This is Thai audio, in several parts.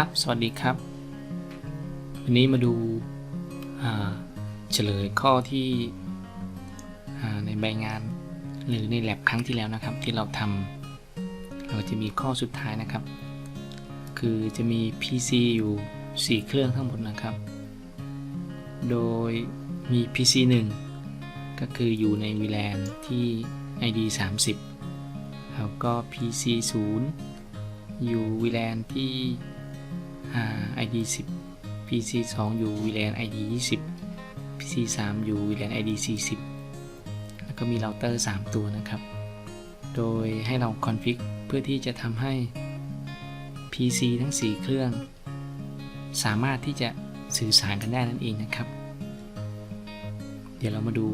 ครับ สวัสดีครับ วันนี้มาดูเฉลยข้อที่ในใบงานหรือในแลบครั้งที่แล้วนะครับ ที่เราทำเราจะมีข้อสุดท้ายนะครับ คือจะมี PC อยู่ 4 เครื่องทั้งหมดนะครับ โดยมี PC 1 ก็คืออยู่ใน VLAN ที่ ID 30 แล้วก็ PC 0อยู่ VLAN ที่ ID 10 PC 2อยู่ VLAN ID 20 PC 3อยู่ VLAN ID 40 แล้วก็มีเราเตอร์ 3 ตัวนะครับ โดยให้เราคอนฟิกเพื่อที่จะทำให้ PC ทั้ง 4 เครื่อง สามารถที่จะสื่อสารกันได้นั่นเองนะครับ เดี๋ยวเรามาดู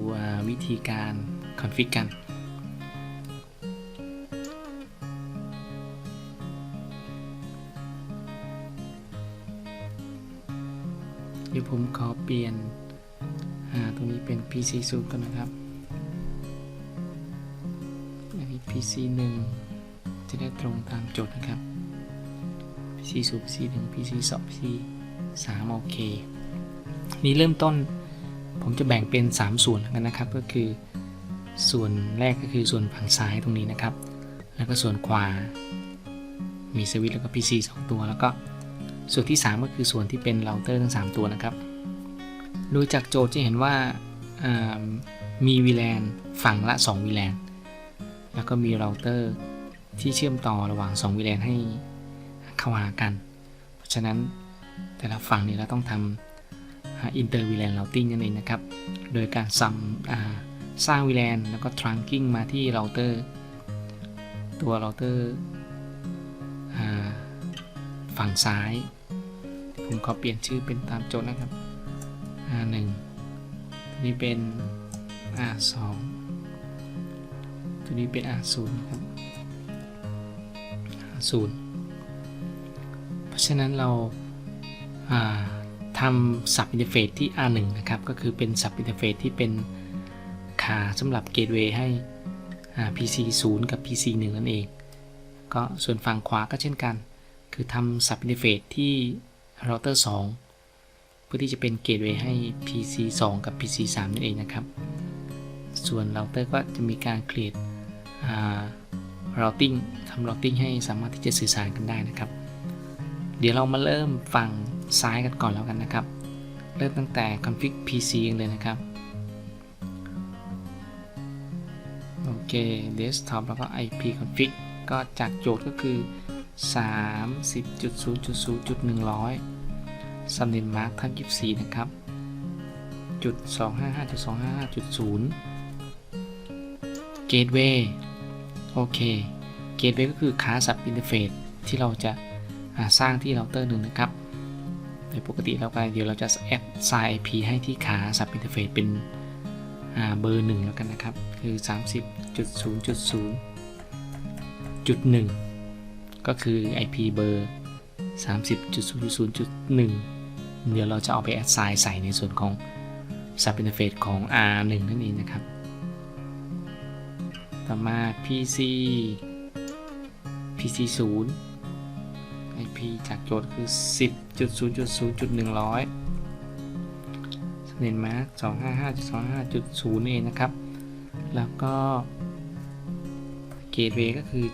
วิธีการคอนฟิกกัน เดี๋ยวผมขอเปลี่ยนอ่าตรงนี้เป็น PC 0ก่อนนะครับ อันนี้ PC 1 จะได้ตรงตามโจทย์นะครับ PC 0 PC 1 PC 2 PC 3โอเค นี่เริ่มต้นผมจะแบ่งเป็น 3 ส่วนกันนะครับ ก็คือส่วนแรกก็คือส่วนฝั่งซ้ายตรงนี้นะครับ แล้วก็ส่วนขวา มีสวิตช์แล้วก็ PC 2 ตัวแล้วก็ ส่วนที่ 3 ก็คือส่วนที่เป็นเราเตอร์ทั้ง 3 ตัวนะครับ โดยจากโจทย์จะเห็นว่าอ่ามี VLAN ฝั่งละ2 VLAN แล้วก็มีเราเตอร์ที่เชื่อมต่อระหว่าง2 VLAN ให้เข้าหากัน เพราะฉะนั้นแต่ละฝั่งนี้เราต้องทำ inter VLAN routing นั่นเองนะครับ โดยการซัมสร้าง VLAN แล้วก็ trunking มาที่เราเตอร์ตัวเราเตอร์ฝั่งซ้าย ผมขอเปลี่ยนชื่อเป็นตามโจทย์นะครับ R1 ตัวนี้เป็น R2 ตัวนี้เป็น R0 นะครับ R0 เพราะฉะนั้นเราทำ sub interface ที่ R1 นะครับ ก็คือเป็น sub interface ที่เป็นขาสำหรับ gateway ให้ PC 0 กับ PC 1 นั่นเอง ก็ส่วนฝั่งขวาก็เช่นกัน คือทำ sub interface ที่ router 2 เพื่อที่จะเป็น gateway ให้ PC 2 กับ PC 3นั่นเองนะครับ ส่วน router ก็จะมีการ create routing ทำ routing ให้สามารถที่จะสื่อสารกันได้นะครับ เดี๋ยวเรามาเริ่มฝั่งซ้ายกันก่อนแล้วกันนะครับ เริ่มตั้งแต่ config PC กันเลยนะครับโอเค desktop แล้วก็ IP config ก็จากโจทย์ก็คือ 30.0.0.100 subnet mark ทั้ง 24 นะครับ จุด 255.255.0 gateway โอเค gateway ก็คือขา sub interface ที่เราจะสร้างที่เราเตอร์หนึ่งนะครับ โดยปกติเราไปเดี๋ยวเราจะ add sign IP ให้ที่ขา sub interface เป็นเบอร์หนึ่งแล้วกันนะครับ คือ 30.0.0.1 ก็คือ IP เบอร์30.0.0.1 เดี๋ยวเราจะเอาไป add sign ใส่ในส่วนของ sub interface ของ R1 นั่นเองนะครับ ต่อมา PC PC 0 IP จากโจทย์คือ 10.0.0.100สเนนมาร์ก255.255.0เองนะครับ แล้วก็เกตเวก็คือ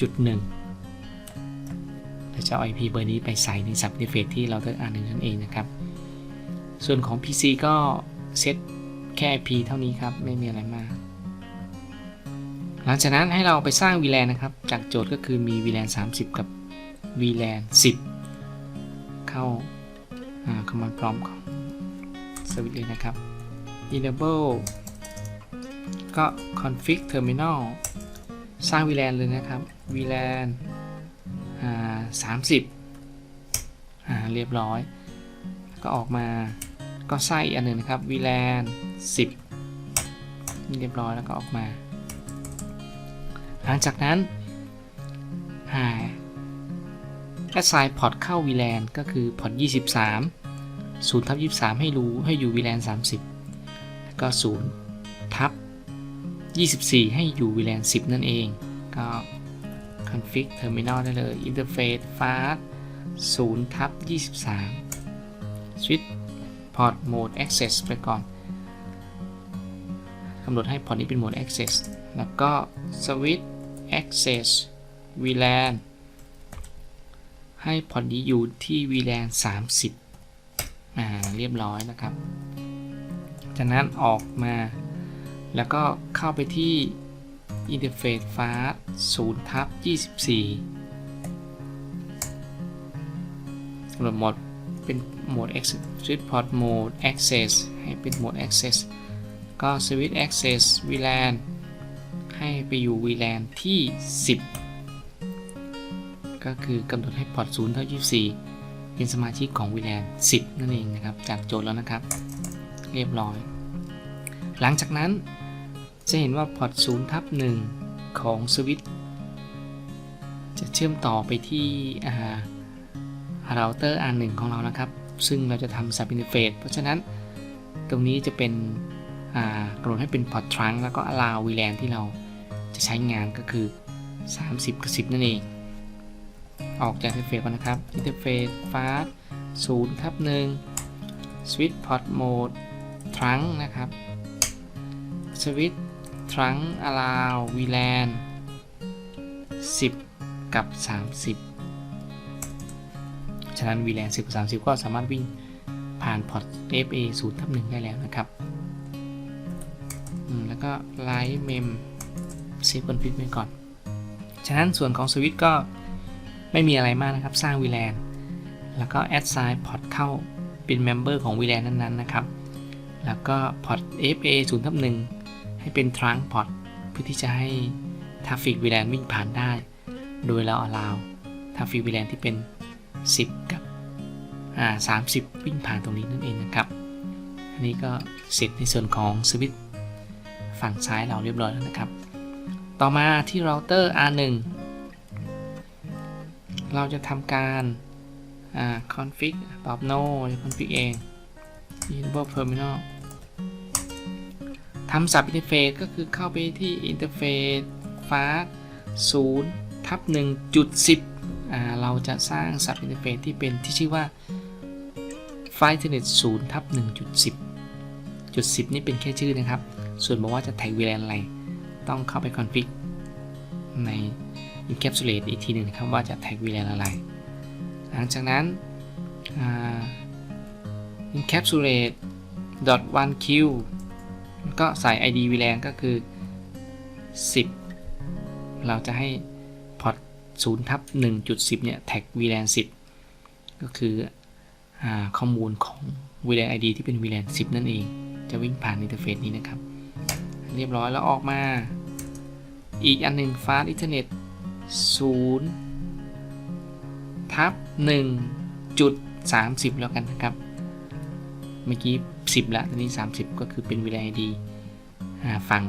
จุดหนึ่ง เราจะเอา IP เบอร์นี้ไปใส่ใน sub interface ที่เราเลือก R1 นั่นเองนะครับ ส่วนของ PC ก็เซตแค่ IP เท่านี้ครับ ไม่มีอะไรมาก หลังจากนั้นให้เราไปสร้าง VLAN นะครับ จากโจทย์ก็คือมี VLAN 30 กับ VLAN 10 เข้า command prompt ของ service เลยนะครับ enable ก็ config terminal สร้าง VLAN เลยนะครับ VLAN 30อ่าเรียบร้อย ก็ออกมาก็ไส้อันหนึ่งนะครับ VLAN 10เรียบร้อยแล้วก็ออกมา หลังจากนั้นหา assign port เข้า VLAN ก็คือพอร์ต23 0ทับ23 ให้รู้ให้อยู่ VLAN 30 แล้วก็0ทับ24 ให้อยู่ VLAN 10 นั่นเอง ก็ config terminal ได้เลย interface fast 0ทับ23 switch port mode access ไปก่อนกำหนดให้พอร์ตนี้เป็นโหมด access แล้วก็ switch access VLAN ให้พอร์ตนี้อยู่ที่ VLAN 30อ่าเรียบร้อยนะครับ จากนั้นออกมา แล้วก็เข้าไปที่ interface fast 0ทับ24กำหนดโหมดเป็นโหมด access switch port mode access ให้เป็นโหมด access ก็ switch access VLAN ให้ไปอยู่ VLAN ที่ 10 ก็คือกำหนดให้พอร์ต0เท่า24 เป็นสมาชิกของ VLAN 10 นั่นเองนะครับ จากโจทย์แล้วนะครับ เรียบร้อย หลังจากนั้น จะเห็นว่าพอร์ต0ทับ1ของสวิตจะเชื่อมต่อไปที่เราเตอร์ R1 ของเรานะครับ ซึ่งเราจะทำ sub interface เพราะฉะนั้นตรงนี้จะเป็นกำหนดให้เป็นพอร์ตทรังแล้วก็ allow VLAN ที่เราจะใช้งานก็คือ 30 กับ 10 นั่นเอง ออกจาก interface ก่อนนะครับ interface fast 0ทับ1 switch port mode trunk นะครับ switch trunk allow VLAN 10 กับ 30 ฉะนั้น VLAN 10 กับ 30 ก็สามารถวิ่งผ่านพอร์ต FA 0ทับ1ได้แล้วนะครับ แล้วก็ Light Mem Save Config ไว้ก่อน ฉะนั้นส่วนของสวิตช์ก็ไม่มีอะไรมากนะครับ สร้าง VLAN แล้วก็ Assign Port เข้าเป็น Member ของ VLAN นั้นๆนะครับ แล้วก็ Port FA 0ทับ1 ให้เป็น Trunk Port เพื่อที่จะให้ Traffic VLAN วิ่งผ่านได้ โดยเรา allow Traffic VLAN ที่เป็น 10 กับอ่า30 วิ่งผ่านตรงนี้นั่นเองนะครับ อันนี้ก็เสร็จในส่วนของสวิตช์ฝั่งซ้ายเราเรียบร้อยแล้วนะครับ ต่อมาที่เราเตอร์ R1 เราจะทำการอ่า config ตอบ no จะ config เอง enable terminal ทำ sub interface ก็คือเข้าไปที่ interface fast 0ทับ1.10อ่าเราจะสร้าง sub interface ที่เป็นที่ชื่อว่าไฟล์ Ethernet 0ทับ1.10จุด10นี่เป็นแค่ชื่อนะครับ ส่วนบอกว่าจะแท็ก VLAN อะไร ต้องเข้าไป config ใน encapsulate อีกทีหนึ่งนะครับว่าจะแท็ก VLAN อะไร หลังจากนั้น encapsulate one q ก็ใส่ id VLAN ก็คือ 10 เราจะให้พอร์ต0ทับ1.10 เนี่ยแท็ก VLAN 10 ก็คืออข้อมูลของ VLAN ID ที่เป็น VLAN 10 นั่นเอง จะวิ่งผ่านอินเทอร์เฟซนี้นะครับ เรียบร้อยแล้วออกมา อีกอันหนึ่ง Fast Ethernet 0ทับ1.30 แล้วกันนะครับ เมื่อกี้ 10 แล้วตอนนี้ 30 ก็คือเป็น VLAN ID ฝั่ง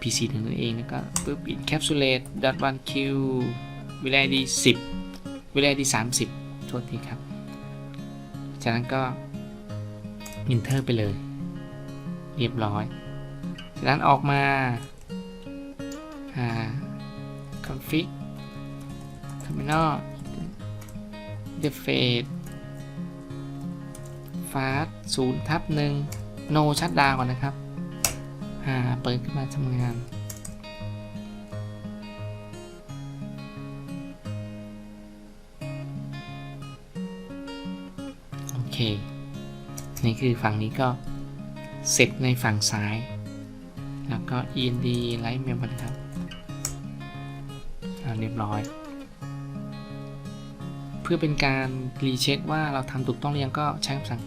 PC ถึงนั่นเองแล้วก็ปุ๊บ encapsulate one q VLAN ID 10 VLAN ID 30 โทษทีครับ จากนั้นก็ enter ไปเลย เรียบร้อย จากนั้นออกมา config terminal interface fast 0ทับ1 no shutdown ก่อนนะครับหาเปิดขึ้นมาทำงานโอเค นี่คือฝั่งนี้ก็เสร็จในฝั่งซ้าย แล้วก็ end light mem ครับเรียบร้อย เพื่อเป็นการรีเช็คว่าเราทำถูกต้องหรือยังก็ใช้คำสั่ง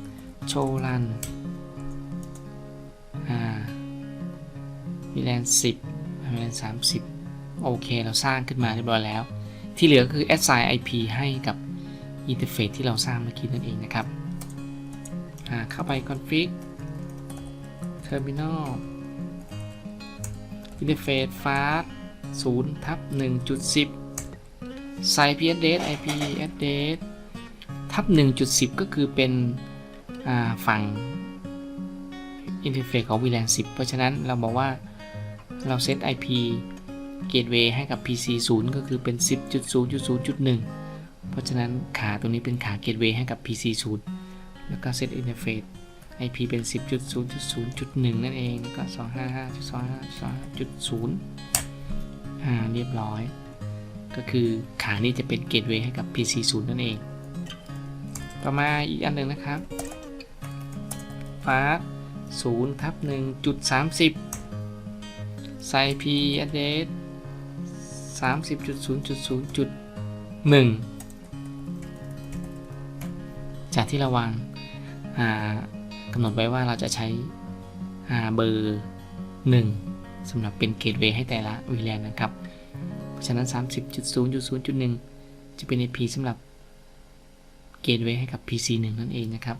show run อ่า VLAN 10 VLAN 30โอเค เราสร้างขึ้นมาเรียบร้อยแล้ว ที่เหลือคือ assign IP ให้กับอินเทอร์เฟซที่เราสร้างเมื่อกี้นั่นเองนะครับเข้าไป config terminal interface fast 0ทับ1.10ใส่ ip address ip address ทับ1.10 ก็คือเป็น ฝั่งอินเทอร์เฟซของ VLAN 10 เพราะฉะนั้นเราบอกว่าเราเซต IP gateway ให้กับ PC 0 ก็คือเป็น 10.0.0.1 เพราะฉะนั้นขาตัวนี้เป็นขา gateway ให้กับ PC 0 แล้วก็ set interface IP เป็น 10.0.0.1 นั่นเองแล้วก็ 255.255.0อ่าเรียบร้อย ก็คือขานี้จะเป็น gateway ให้กับ PC 0 นั่นเอง ต่อมาอีกอันหนึ่งนะครับ ฟาส0ทับ1.30 ใส่ P address 30.0.0.1 จากที่เราวางกำหนดไว้ว่าเราจะใช้เบอร์ 1สำหรับเป็นเกตเวย์ให้แต่ละ VLAN นะครับ เพราะฉะนั้น 30.0.0.1 จะเป็น IP สำหรับเกตเวย์ให้กับ PC 1 นั่นเองนะครับ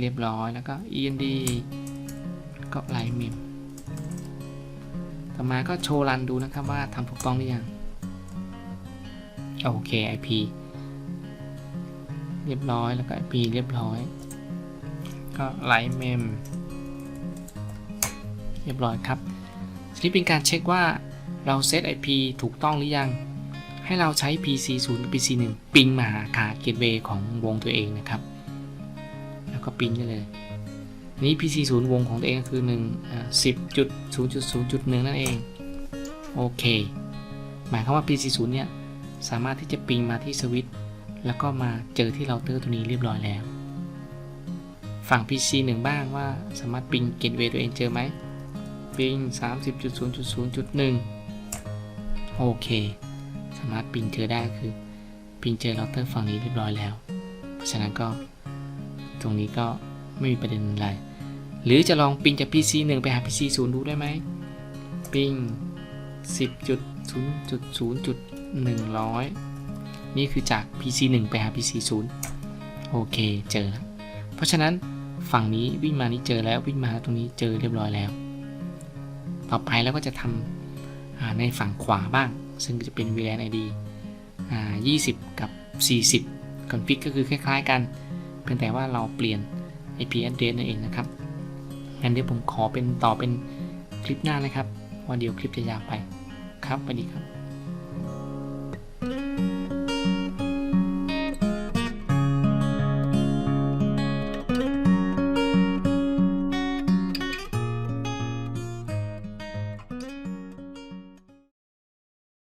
เรียบร้อยแล้วก็ END ก็ไลน์เมมต่อมาก็โชว์รันดูนะครับว่าทำถูกต้องหรือยัง โอเค IP เรียบร้อยแล้วก็ IP เรียบร้อย ก็ไลน์เมมเรียบร้อยครับทีนี้เป็นการเช็คว่าเราเซต IP ถูกต้องหรือยัง ให้เราใช้ PC 0 PC 1ปิงมาหาขาเกตเวย์ของวงตัวเองนะครับ ก็ปิ้งได้เลย นี้ PC 0วงของตัวเองก็คือ1อ่า10.0.0.1 นั่นเอง โอเค หมายความว่า PC 0เนี่ย สามารถที่จะปิ้งมาที่สวิตช์แล้วก็มาเจอที่เราเตอร์ตัวนี้เรียบร้อยแล้ว ฝั่ง PC 1 บ้างว่าสามารถปิ้งเกตเวย์ตัวเองเจอไหมปิ้ง30.0.0.1 โอเค สามารถปิ้งเจอได้คือปิ้งเจอเราเตอร์ฝั่งนี้เรียบร้อยแล้ว เพราะฉะนั้นก็ ตรงนี้ก็ไม่มีประเด็นอะไร หรือจะลองปิงจาก PC 1 ไปหา PC 0 ดูได้ไหม ปิง 10.0.0.100 นี่คือจาก PC 1 ไปหา PC 0 โอเค เจอแล้วเพราะฉะนั้นฝั่งนี้วิ่งมานี้เจอแล้ววิ่งมาตรงนี้เจอเรียบร้อยแล้ว ต่อไปแล้วก็จะทำในฝั่งขวาบ้าง ซึ่งจะเป็น VLAN ID อ่า20 กับ 40 config ก็คือคล้าย ๆ กัน เพียงแต่ว่าเราเปลี่ยน IP address นั่นเองนะครับงั้นเดี๋ยวผมขอเป็นต่อเป็นคลิปหน้านะครับว่าเดี๋ยวคลิปจะยาวไปครับสวัสดีครับ